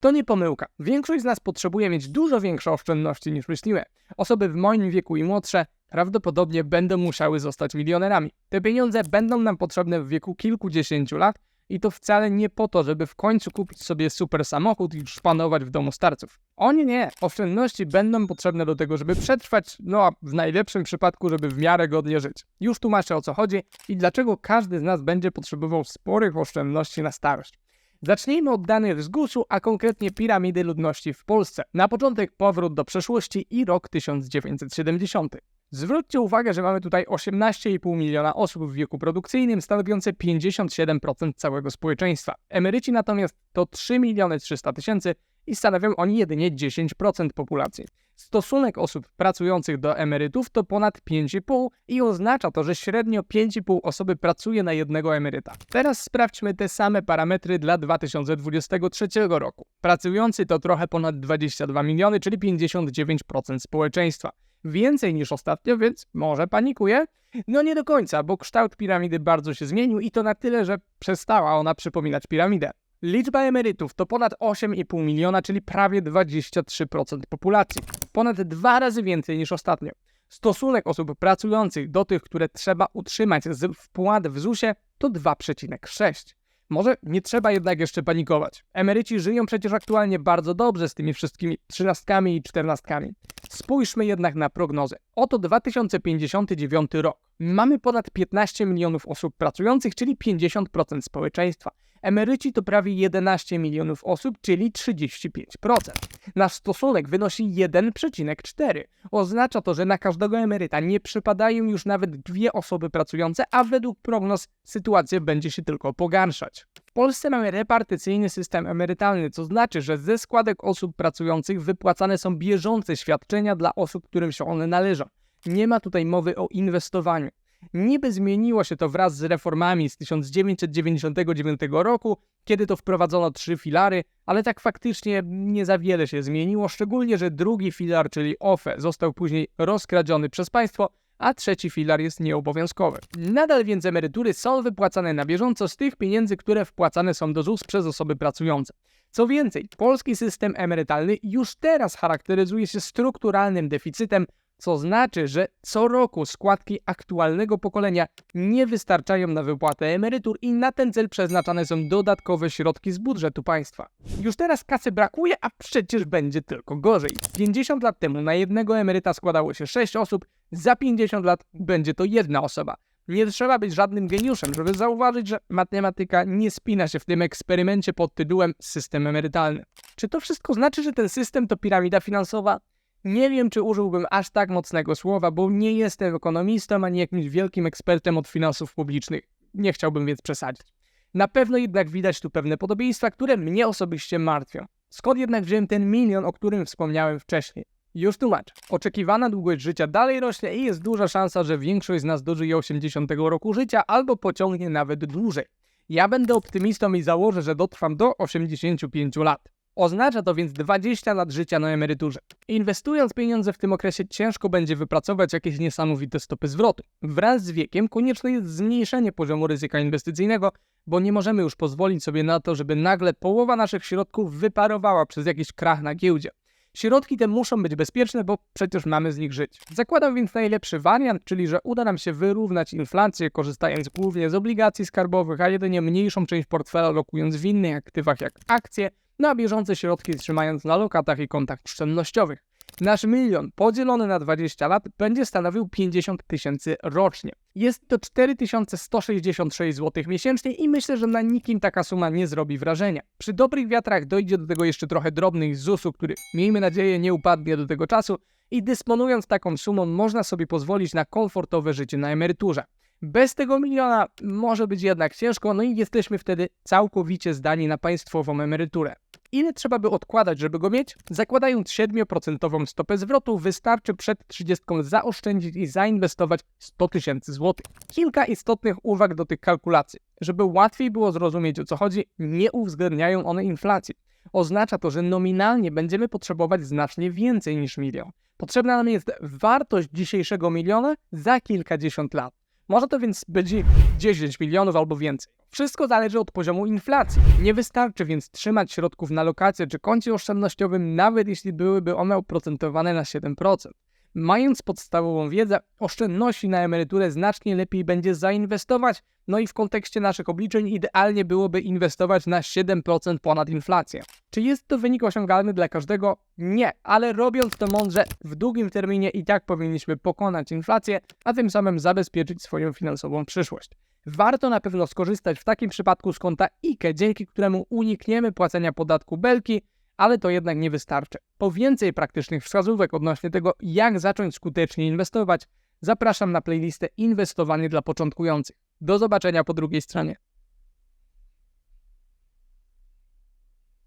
To nie pomyłka. Większość z nas potrzebuje mieć dużo większe oszczędności niż myślimy. Osoby w moim wieku i młodsze prawdopodobnie będą musiały zostać milionerami. Te pieniądze będą nam potrzebne w wieku kilkudziesięciu lat i to wcale nie po to, żeby w końcu kupić sobie super samochód i szpanować w domu starców. O nie, nie. Oszczędności będą potrzebne do tego, żeby przetrwać, no a w najlepszym przypadku, żeby w miarę godnie żyć. Już tłumaczę o co chodzi i dlaczego każdy z nas będzie potrzebował sporych oszczędności na starość. Zacznijmy od danych GUS-u, a konkretnie piramidy ludności w Polsce. Na początek powrót do przeszłości i rok 1970. Zwróćcie uwagę, że mamy tutaj 18,5 miliona osób w wieku produkcyjnym, stanowiące 57% całego społeczeństwa. Emeryci natomiast to 3 miliony 300 tysięcy i stanowią oni jedynie 10% populacji. Stosunek osób pracujących do emerytów to ponad 5,5 i oznacza to, że średnio 5,5 osoby pracuje na jednego emeryta. Teraz sprawdźmy te same parametry dla 2023 roku. Pracujący to trochę ponad 22 miliony, czyli 59% społeczeństwa. Więcej niż ostatnio, więc może panikuje? No nie do końca, bo kształt piramidy bardzo się zmienił i to na tyle, że przestała ona przypominać piramidę. Liczba emerytów to ponad 8,5 miliona, czyli prawie 23% populacji. Ponad dwa razy więcej niż ostatnio. Stosunek osób pracujących do tych, które trzeba utrzymać z wpłat w ZUS-ie to 2,6. Może nie trzeba jednak jeszcze panikować. Emeryci żyją przecież aktualnie bardzo dobrze z tymi wszystkimi trzynastkami i czternastkami. Spójrzmy jednak na prognozę. Oto 2059 rok. Mamy ponad 15 milionów osób pracujących, czyli 50% społeczeństwa. Emeryci to prawie 11 milionów osób, czyli 35%. Nasz stosunek wynosi 1,4. Oznacza to, że na każdego emeryta nie przypadają już nawet dwie osoby pracujące, a według prognoz sytuacja będzie się tylko pogarszać. W Polsce mamy repartycyjny system emerytalny, co znaczy, że ze składek osób pracujących wypłacane są bieżące świadczenia dla osób, którym się one należą. Nie ma tutaj mowy o inwestowaniu. Niby zmieniło się to wraz z reformami z 1999 roku, kiedy to wprowadzono trzy filary, ale tak faktycznie nie za wiele się zmieniło, szczególnie, że drugi filar, czyli OFE, został później rozkradziony przez państwo, a trzeci filar jest nieobowiązkowy. Nadal więc emerytury są wypłacane na bieżąco z tych pieniędzy, które wpłacane są do ZUS przez osoby pracujące. Co więcej, polski system emerytalny już teraz charakteryzuje się strukturalnym deficytem, co znaczy, że co roku składki aktualnego pokolenia nie wystarczają na wypłatę emerytur i na ten cel przeznaczane są dodatkowe środki z budżetu państwa. Już teraz kasy brakuje, a przecież będzie tylko gorzej. 50 lat temu na jednego emeryta składało się 6 osób, za 50 lat będzie to jedna osoba. Nie trzeba być żadnym geniuszem, żeby zauważyć, że matematyka nie spina się w tym eksperymencie pod tytułem system emerytalny. Czy to wszystko znaczy, że ten system to piramida finansowa? Nie wiem, czy użyłbym aż tak mocnego słowa, bo nie jestem ekonomistą ani jakimś wielkim ekspertem od finansów publicznych. Nie chciałbym więc przesadzić. Na pewno jednak widać tu pewne podobieństwa, które mnie osobiście martwią. Skąd jednak wziąłem ten milion, o którym wspomniałem wcześniej? Już tłumaczę. Oczekiwana długość życia dalej rośnie i jest duża szansa, że większość z nas dożyje 80 roku życia albo pociągnie nawet dłużej. Ja będę optymistą i założę, że dotrwam do 85 lat. Oznacza to więc 20 lat życia na emeryturze. Inwestując pieniądze w tym okresie ciężko będzie wypracować jakieś niesamowite stopy zwrotu. Wraz z wiekiem konieczne jest zmniejszenie poziomu ryzyka inwestycyjnego, bo nie możemy już pozwolić sobie na to, żeby nagle połowa naszych środków wyparowała przez jakiś krach na giełdzie. Środki te muszą być bezpieczne, bo przecież mamy z nich żyć. Zakładam więc najlepszy wariant, czyli że uda nam się wyrównać inflację, korzystając głównie z obligacji skarbowych, a jedynie mniejszą część portfela lokując w innych aktywach jak akcje, na bieżące środki trzymając na lokatach i kontach oszczędnościowych. Nasz milion podzielony na 20 lat będzie stanowił 50 tysięcy rocznie. Jest to 4166 zł miesięcznie i myślę, że na nikim taka suma nie zrobi wrażenia. Przy dobrych wiatrach dojdzie do tego jeszcze trochę drobnych ZUS-u, który miejmy nadzieję nie upadnie do tego czasu i dysponując taką sumą można sobie pozwolić na komfortowe życie na emeryturze. Bez tego miliona może być jednak ciężko, no i jesteśmy wtedy całkowicie zdani na państwową emeryturę. Ile trzeba by odkładać, żeby go mieć? Zakładając 7% stopę zwrotu, wystarczy przed 30 zaoszczędzić i zainwestować 100 tysięcy złotych. Kilka istotnych uwag do tych kalkulacji. Żeby łatwiej było zrozumieć o co chodzi, nie uwzględniają one inflacji. Oznacza to, że nominalnie będziemy potrzebować znacznie więcej niż milion. Potrzebna nam jest wartość dzisiejszego miliona za kilkadziesiąt lat. Może to więc być 10 milionów albo więcej. Wszystko zależy od poziomu inflacji. Nie wystarczy więc trzymać środków na lokację czy koncie oszczędnościowym, nawet jeśli byłyby one oprocentowane na 7%. Mając podstawową wiedzę, oszczędności na emeryturę znacznie lepiej będzie zainwestować, no i w kontekście naszych obliczeń idealnie byłoby inwestować na 7% ponad inflację. Czy jest to wynik osiągalny dla każdego? Nie, ale robiąc to mądrze, w długim terminie i tak powinniśmy pokonać inflację, a tym samym zabezpieczyć swoją finansową przyszłość. Warto na pewno skorzystać w takim przypadku z konta IKE, dzięki któremu unikniemy płacenia podatku belki, ale to jednak nie wystarczy. Po więcej praktycznych wskazówek odnośnie tego, jak zacząć skutecznie inwestować, zapraszam na playlistę Inwestowanie dla początkujących. Do zobaczenia po drugiej stronie.